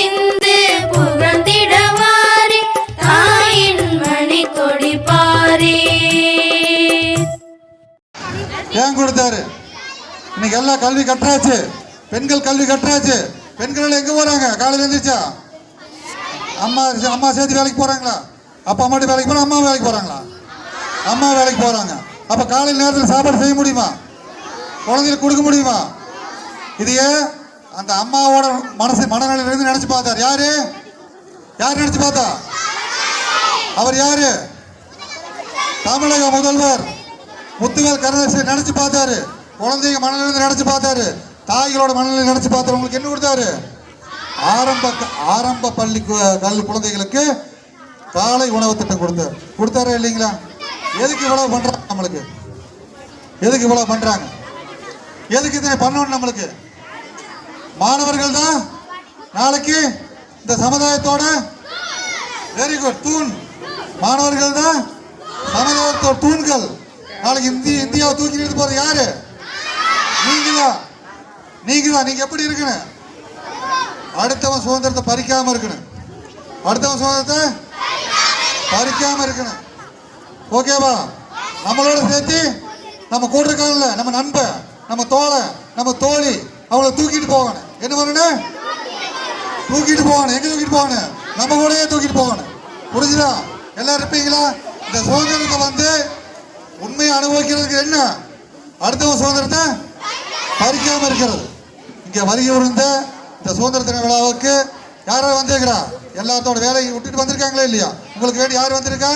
பணிந்து தாயின் பாரே ஏன் கொடுத்தாரு? இன்னைக்கு எல்லாம் கல்வி கற்றாச்சு. பெண்கள் கல்வி கற்றாச்சு. பெண்கள் எங்க போறாங்க? காலையில எழுந்திரிச்சா அம்மா அம்மா சேர்த்து வேலைக்கு போறாங்களா? அப்பா மட்டும் வேலைக்கு போறா? அம்மா வேலைக்கு போறாங்களா? அம்மா வேலைக்கு போறாங்க. அப்ப காலையில் நேரத்தில் சாப்பாடு செய்ய முடியுமா? குழந்தைகளுக்கு கொடுக்க முடியுமா? இது ஏன் அந்த அம்மாவோட மனசு மனநிலையிலிருந்து நினைச்சு பார்த்தார். யாரு? யார் நினைச்சு பார்த்தா? அவர் யாரு? தமிழக முதல்வர் முத்துவேல் கருணாநிதி நினைச்சு பார்த்தாரு. குழந்தைங்க மனநிலை நினைச்சு பார்த்தாரு. தாய்களோட மனநிலை நினைச்சு பார்த்தாரு. உங்களுக்கு என்ன கொடுத்தாரு? ஆரம்ப க- ஆரம்ப பள்ளி கு- கல்வி குழந்தைகளுக்கு காலை உணவு திட்டம் கொடுத்தார் கொடுத்தாரா இல்லைங்களா? எதுக்கு இவ்வளவு பண்றாங்க நம்மளுக்கு? எதுக்கு இவ்வளவு பண்றாங்க? எதுக்கு இதை பண்ணணும் நம்மளுக்கு? மாணவர்கள் தான் நாளைக்கு இந்த சமுதாயத்தோட வெரி குட் தூண். மாணவர்கள் தான் சமுதாயத்தோட தூண்கள். நாளைக்கு இந்திய இந்தியாவை தூக்கி நிறுத்த போறது யாரு? நீங்க தான் நீங்க தான் நீங்க எப்படி இருக்கணும்? அடுத்தவன் சுதந்திரத்தை பறிக்காம இருக்கணும். அடுத்தவன் சுதந்திரத்தை பறிக்காம இருக்கணும். ஓகேவா நம்மளோட சேர்த்து நம்ம கூட நம்ம நண்பன் நம்ம தோழன் நம்ம தோழி அவளை தூக்கிட்டு போகணும். என்ன பண்ணணும் தூக்கிட்டு போகணும். எங்க தூக்கிட்டு போகணும்? நம்ம கூடயே தூக்கிட்டு போகணும். புரிஞ்சுதா? எல்லாரும் இருப்பீங்களா? இந்த சுதந்திரத்தை வந்து உண்மையை அனுபவிக்கிறதுக்கு என்ன? அடுத்த சுதந்திரத்தை பறிக்காம இருக்கிறது. இங்க வருகை இருந்த இந்த சுதந்திர தின விழாவுக்கு யாரோ வந்திருக்கிறா? எல்லாத்தோட வேலையை விட்டுட்டு வந்திருக்காங்களா இல்லையா? உங்களுக்கு வேண்டி யார் வந்திருக்கா?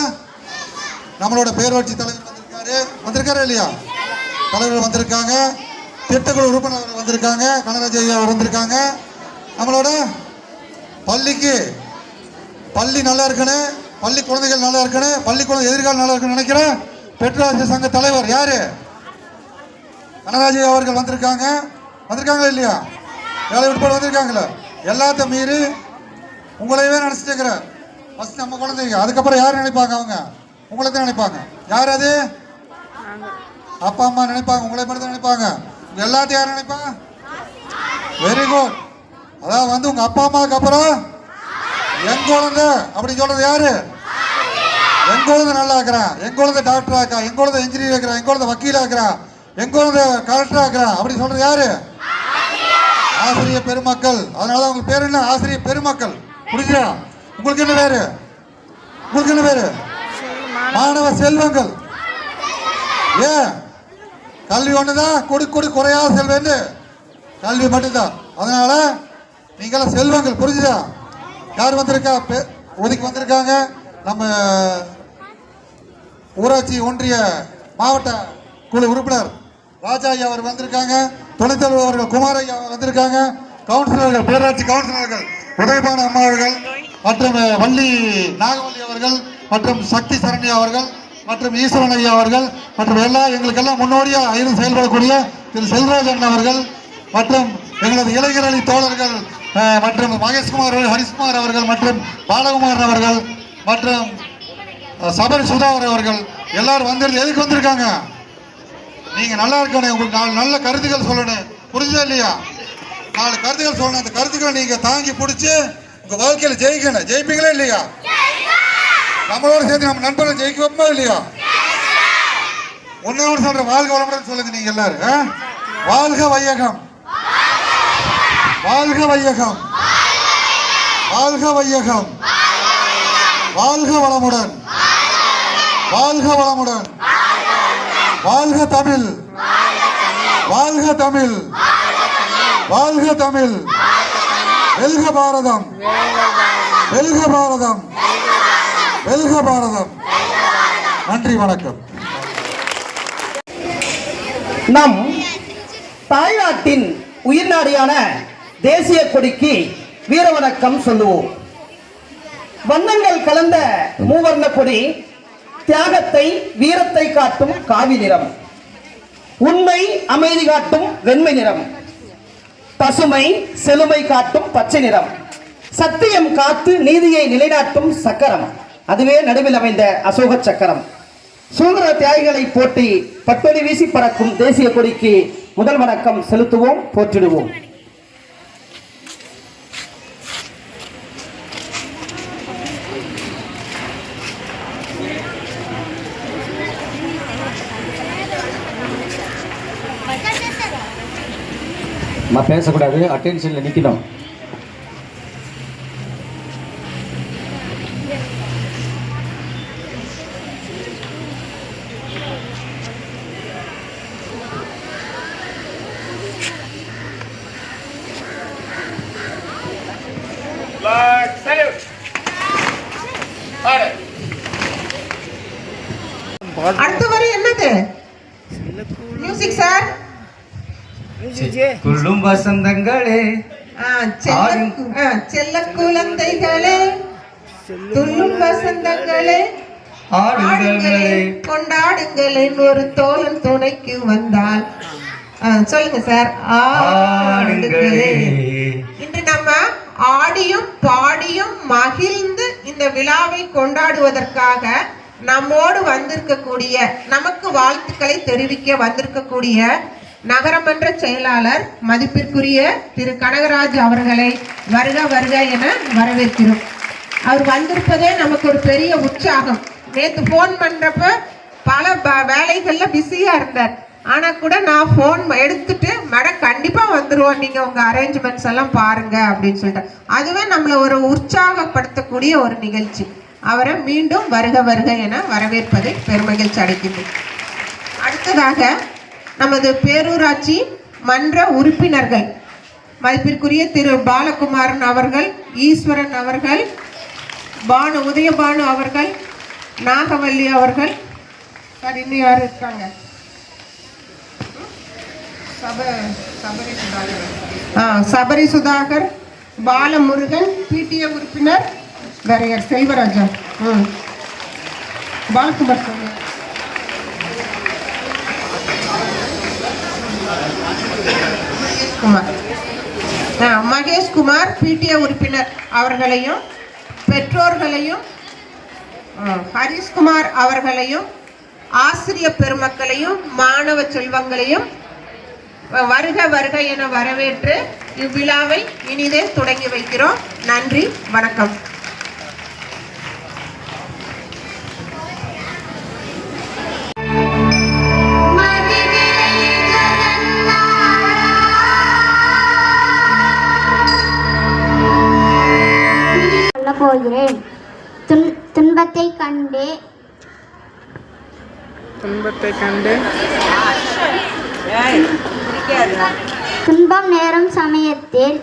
நம்மளோட பேரூராட்சி தலைவர் வந்திருக்காரு. வந்திருக்காரு இல்லையா? தலைவர் வந்திருக்காங்க. திட்டக்குழு உறுப்பினர்கள் வந்திருக்காங்க கனகராஜ் ஐயா வந்திருக்காங்க. நம்மளோட பள்ளிக்கு பள்ளி நல்லா இருக்கணும் பள்ளி குழந்தைகள் நல்லா இருக்கணும் பள்ளி குழந்தை எதிர்காலம் நல்லா இருக்கணும்னு நினைக்கிறேன் பெற்றோர் சங்க தலைவர் யாரு? கனராஜ் ஐயா அவர்கள் வந்திருக்காங்க. வந்திருக்காங்களா இல்லையா? வேலை விட்டு வந்திருக்காங்களா? எல்லாத்தையும் மீறி உங்களையவே நினைச்சிட்டு இருக்கிறேன் ஃபர்ஸ்ட் நம்ம குழந்தைங்க. அதுக்கப்புறம் யார் நினைப்பாங்க அவங்க? உங்களை தான் நினைப்பாங்க. யார் அது? அப்பா அம்மா நினைப்பாங்க. உங்களை மட்டும் தான் நினைப்பாங்க. எல்லாத்தையும் யார் நினைப்பா வெரி குட் அதாவது வந்து உங்க அப்பா அம்மாவுக்கு அப்புறம் என் குழந்தை. அப்படின்னு சொல்றது யாரு? என் குழந்தை நல்லா இருக்கிறான் என் குழந்தை டாக்டர் ஆக்கா என் குழந்தை இன்ஜினியர் ஆக்கிறா என் குழந்தை வக்கீல் ஆக்கிறா என் குழந்தை கலெக்டர் ஆக்கிறா அப்படி சொல்றது யாரு? ஆசிரியர் பெருமக்கள். அதனால உங்களுக்கு பேர் என்ன? ஆசிரியர் பெருமக்கள். புரியுதா உங்களுக்கு என்ன பேரு? உங்களுக்கு என்ன பேரு? மாணவ செல்வங்கள். ஏன்? கல்வி ஒன்று தான் கொடு கொடு குறையாத செல்வன்னு. கல்வி மட்டும்தான். அதனால் நீங்களாம் செல்வங்கள் புரிஞ்சுதா? யார் வந்திருக்கா? பே- ஒதுக்கி வந்திருக்காங்க. நம்ம ஊராட்சி ஒன்றிய மாவட்ட குழு உறுப்பினர் ராஜா ஐயா அவர் வந்திருக்காங்க. துணைத் தலைவர் அவர்கள் குமார் ஐயா அவர் வந்திருக்காங்க. கவுன்சிலர்கள் பேராட்சி கவுன்சிலர்கள் உதயபான அம்மா அவர்கள் மற்றும் வள்ளி நாகவல்லி அவர்கள் மற்றும் சக்தி சரண்யா அவர்கள் மற்றும் ஈஸ்வரன் ஐயா அவர்கள் மற்றும் எல்லா எங்களுக்கெல்லாம் முன்னோடியாக இருந்து செயல்படக்கூடிய திரு செல்வராஜன் அவர்கள் மற்றும் எங்களது இளைஞரணி தோழர்கள் மற்றும் மகேஷ்குமார் அவர்கள், ஹரிஷ்குமார் அவர்கள் மற்றும் பாலகுமாரன் அவர்கள் மற்றும் சபரி சுதாகர் அவர்கள். எல்லாரும் வந்திருந்து எதுக்கு வந்திருக்காங்க? நீங்கள் நல்லா இருக்கணும். உங்களுக்கு நாலு நல்ல கருத்துக்கள் சொல்லணும். புரிஞ்சா இல்லையா? நாலு கருத்துக்கள் சொல்லணும். அந்த கருத்துக்களை நீங்கள் தாங்கி பிடிச்சி உங்கள் வாழ்க்கையில் ஜெயிக்கணும். ஜெயிப்பீங்களா இல்லையா? நம்மளோட சேர்த்து நம்ம நண்பர்கள் ஜெயிக்க வைப்போமா இல்லையா? ஒன்னே சொல்ற சொல்றேன் வாழ்க வளமுடன் சொல்லுங்க நீங்க எல்லாரும் வாழ்க வையகம். வாழ்க வையகம். வாழ்க வையகம். வாழ்க வளமுடன். வாழ்க வளமுடன். வாழ்க தமிழ். வாழ்க தமிழ். வாழ்க தமிழ். வெல்க பாரதம். வெல்க பாரதம். வெல்க பாரதம் நன்றி வணக்கம். நம் தாய்நாட்டின் உயிர்நாடியான தேசிய கொடிக்கு வீரவணக்கம் சொல்லுவோம். வண்ணங்கள் கலந்த மூவர்ண கொடி தியாகத்தை வீரத்தை காட்டும் காவி நிறம். உண்மை அமைதி காட்டும் வெண்மை நிறம். பசுமை செழுமை காட்டும் பச்சை நிறம். சத்தியம் காத்து நீதியை நிலைநாட்டும் சக்கரம். அதுவே நடுவில் அமைந்த அசோக சக்கரம். சுதந்திர தியாகிகளை போற்றி பட்டொலி வீசி பறக்கும் தேசிய கொடிக்கு முதல் வணக்கம் செலுத்துவோம் போற்றிடுவோம். நான் பேசக்கூடாது அட்டென்ஷனில் நிற்கணும் Flag salute. Order. அடுத்த வரி என்னது மியூசிக் சார் துள்ளும் வசந்தங்களே. செல்ல குழந்தைகளே துள்ளும் வசந்தங்களே ஆடுங்களே கொண்டாடுங்களேன் ஒரு தோழன் துணைக்கு வந்தால் சொல்லுங்க சார். ஆடுங்களே இன்று நம்ம ஆடியும் பாடியும் மகிழ்ந்து இந்த விழாவை கொண்டாடுவதற்காக நம்மோடு வந்திருக்கக்கூடிய நமக்கு வாழ்த்துக்களை தெரிவிக்க வந்திருக்கக்கூடிய நகரமன்ற செயலாளர் மதிப்பிற்குரிய திரு கனகராஜ் அவர்களை வருக வருக என வரவேற்கிறோம். அவர் வந்திருப்பதே நமக்கு ஒரு பெரிய உற்சாகம். நேத்து ஃபோன் பண்றப்ப பல வேலைகளில் வேலைகள்ல பிஸியா இருந்தார். ஆனா கூட நான் ஃபோன் எடுத்துட்டு மேடம் கண்டிப்பா வந்துருவோம். நீங்க உங்க அரேஞ்ச்மெண்ட்ஸ் எல்லாம் பாருங்க அப்படின்னு சொல்லிட்டு அதுவே நம்மளை ஒரு உற்சாகப்படுத்தக்கூடிய ஒரு நிகழ்ச்சி. அவரை மீண்டும் வருக வருக என வரவேற்பதை பெருமகிழ்ச்சி அடைக்கின்றேன் அடுத்ததாக நமது பேரூராட்சி மன்ற உறுப்பினர்கள் மதிப்பிற்குரிய திரு பாலகுமாரன் அவர்கள் ஈஸ்வரன் அவர்கள் பானு உதயபானு அவர்கள் நாகவல்லி அவர்கள். சார் இன்னும் யார் இருக்காங்க? சபரி சுதாகர். ஆ சபரி சுதாகர் பாலமுருகன் பிடிஏ உறுப்பினர் வேற யார்? செல்வராஜா. ம். பாலகுமார் சொல்லுங்க மகேஷ்குமார் ஆ, மகேஷ்குமார் பிடிஏ உறுப்பினர் அவர்களையும் பெற்றோர்களையும் ஹரிஷ்குமார் அவர்களையும் ஆசிரிய பெருமக்களையும் மாணவ செல்வங்களையும் வருக வருக என வரவேற்று இவ்விழாவை இனிதே தொடங்கி வைக்கிறோம். நன்றி வணக்கம். துன் துன்பத்தை கண்டு துன்பத்தை கண்டு துன்பம் நேரும் சமயத்தில்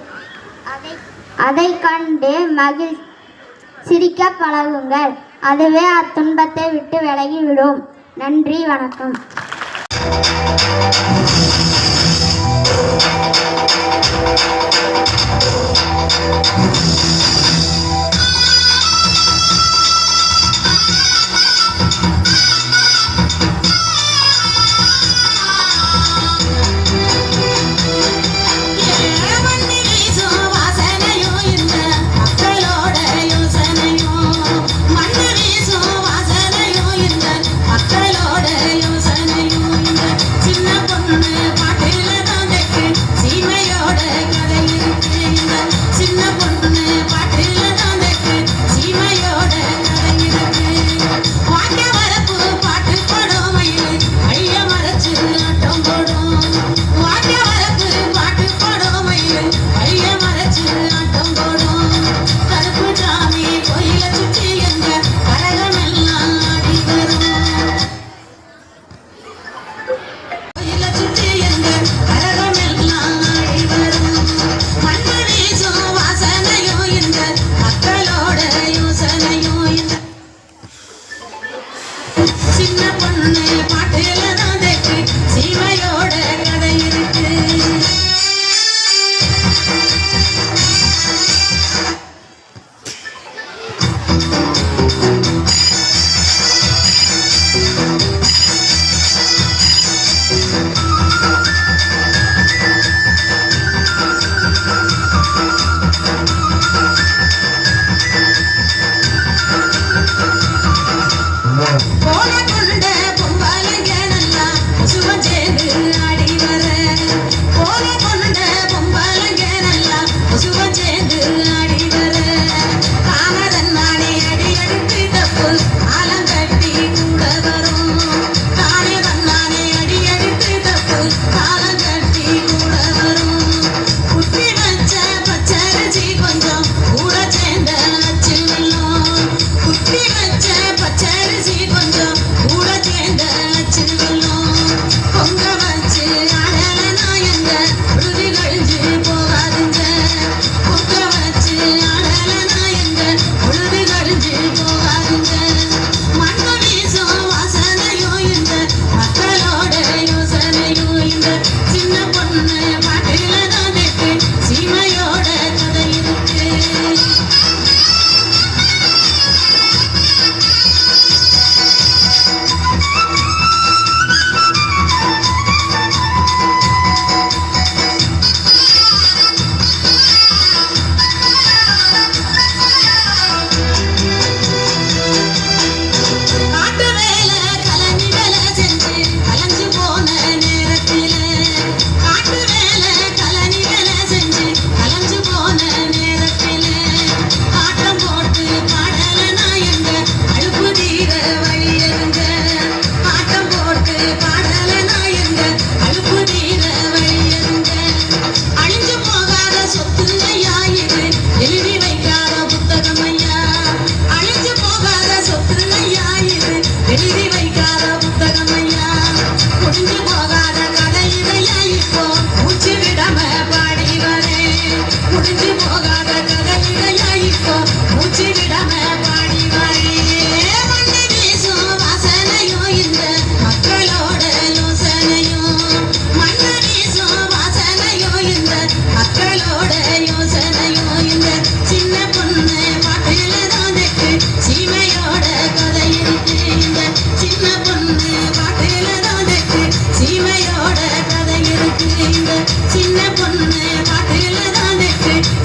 அதை அதை கண்டு மகிழ் சிரிக்க பழகுங்கள். அதுவே அத்துன்பத்தை விட்டு விலகிவிடும். நன்றி வணக்கம். தாவணி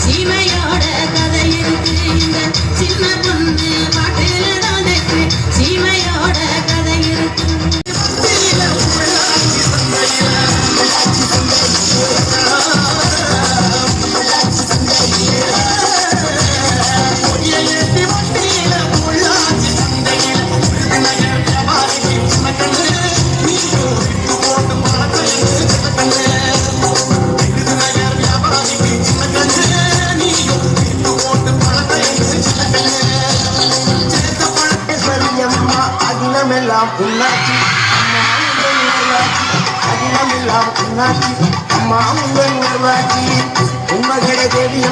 See me. எல்லாம் உன்னாட்சி அம்மா உங்கள் உருவாக்கி உண்மைகளை தேவி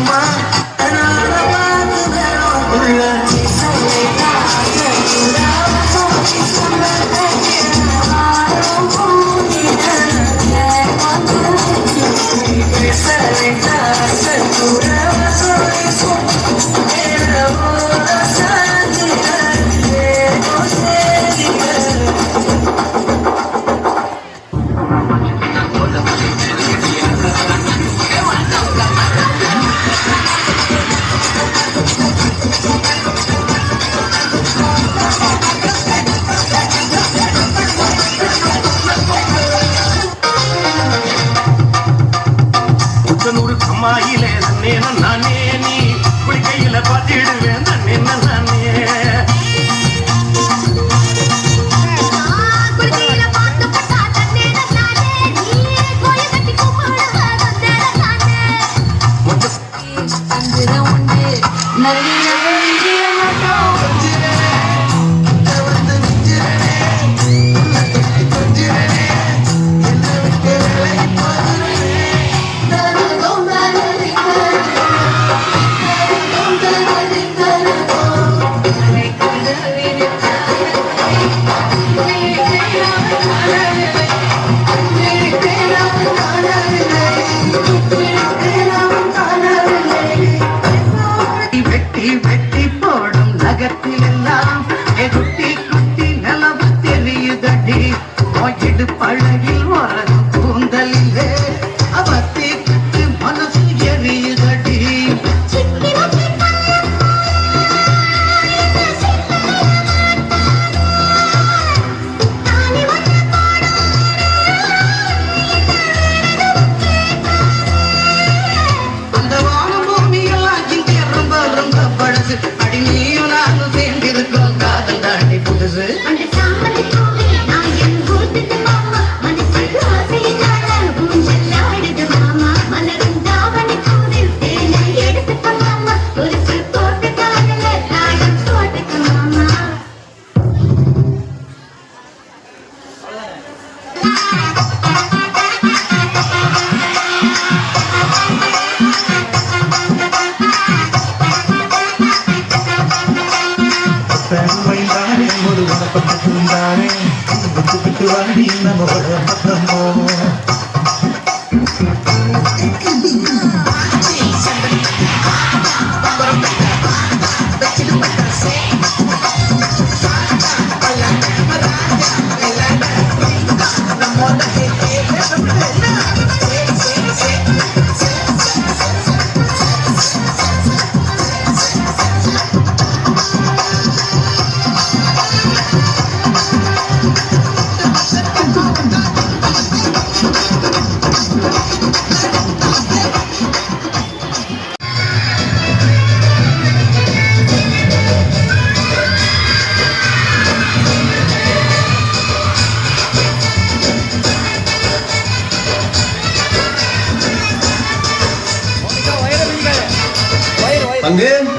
வாயிலே நன்னே நன்னானே நீ குளிக்கையில பார்த்து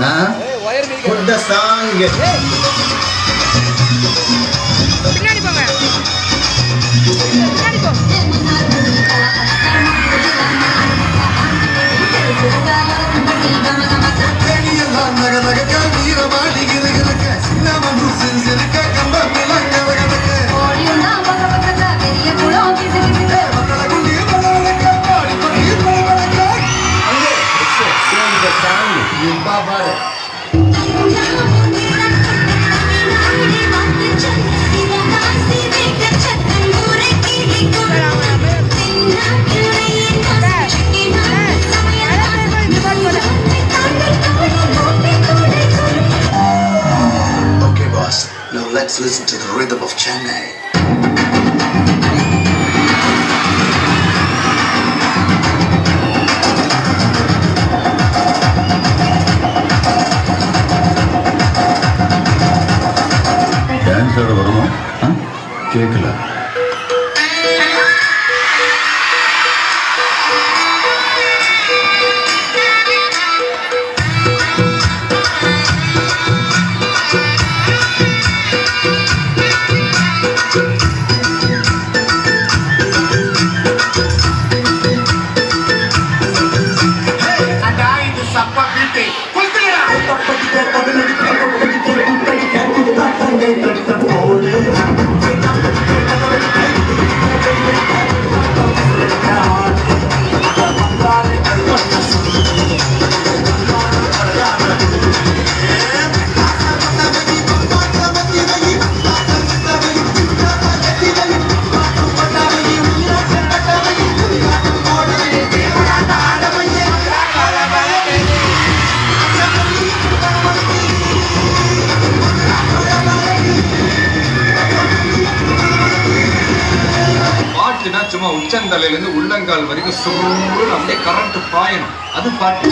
பங்கு. புட்ட சாங் நகக்க வீரமாடி கிருகிருக்க let's listen to the rhythm of Chennai. கேட்கல சும்மா உள்ளங்கால் வரைக்கும் சுருன்னு அப்படியே கரண்ட் பாயணும். அது பாட்டு.